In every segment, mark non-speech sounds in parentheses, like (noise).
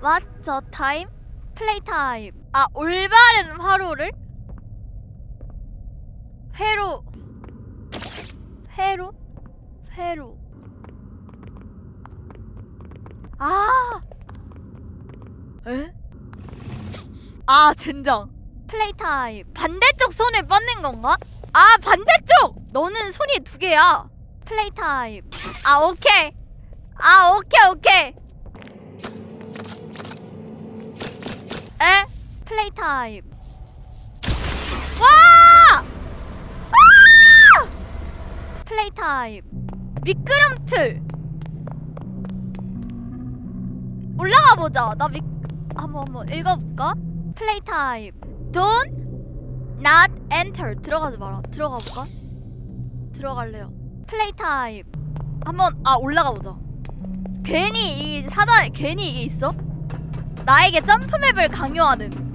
The time? 플레이 타임. 아 올바른 화로를 회로 회로 회로. 아. 에? 아 젠장. 플레이 타임. 반대쪽 손에 뻗는 건가? 아 반대쪽. 너는 손이 두 개야. 플레이 타임. 아 오케이. 아 오케이 오케이. 플레이 타임. 와! 와! 플레이 타임. 미끄럼틀. 올라가 보자. 나 미... 한번 한번 읽어볼까? 플레이 타임. Don't not enter. 들어가지 마라. 들어가 볼까? 들어갈래요. 플레이 타임. 한번 아 올라가 보자. 괜히 이 사다 괜히 이게 있어? 나에게 점프맵을 강요하는.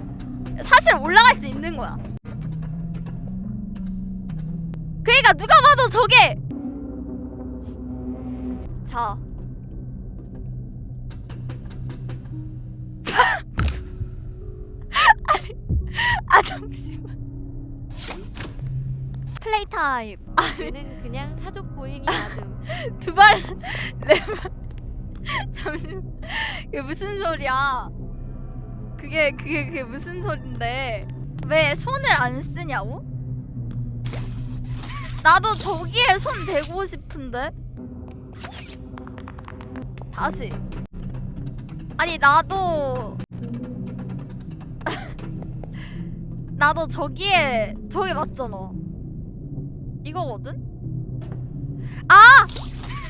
사실 올라갈 수 있는 거야. 그러니까 누가 봐도 저게 자. (laughs) 아니, 아 잠시만. 플레이 타임. 쟤는 그냥 사족 보행이 맞음. 두 발, 네 발. (laughs) 잠시만. 그게 무슨 소리야? 그게 그게 그게 무슨 소린데? 왜 손을 안 쓰냐고? 나도 저기에 손 대고 싶은데. 다시. 아니 나도 (laughs) 나도 저기에 저기 맞잖아. 이거거든? 아!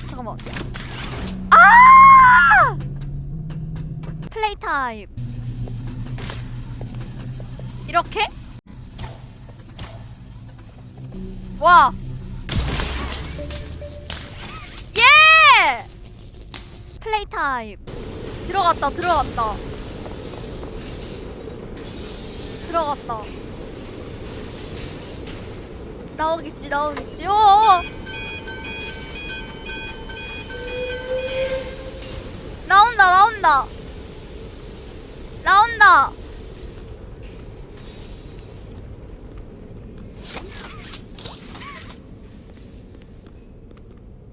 잠깐만. 아! 플레이 타임. 이렇게? 와. 예! 플레이 타임. 들어갔다. 들어갔다. 들어갔다. 나오겠지. 나오겠지. 오! 나온다. 나온다. 나온다.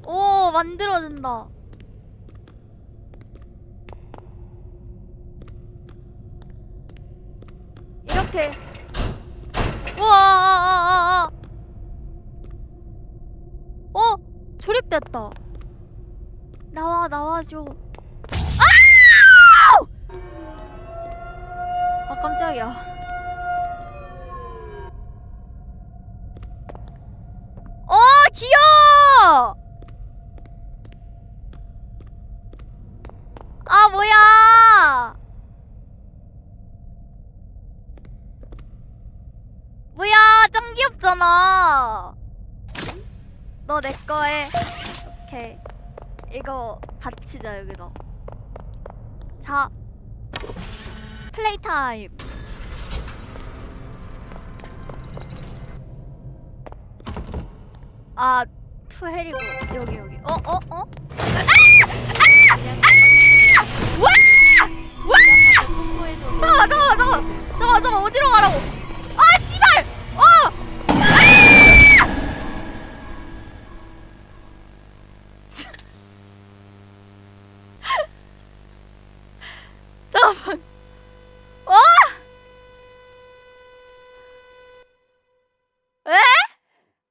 오 만들어진다. 이렇게. 우와. 어 조립됐다. 나와 나와줘. 아! 아 깜짝이야. 어 귀여워. 뭐야? 뭐야 짱 귀엽잖아. 너 내 거에 오케이 이거 받치자 여기다. 자 플레이 타임. 아 투헬이고 여기 여기 어 어 어? 그냥 와! 와! 잠깐만 잠깐만 잠깐만 잠깐만 어디로 가라고 아 씨발 어 아! (laughs) 잠깐만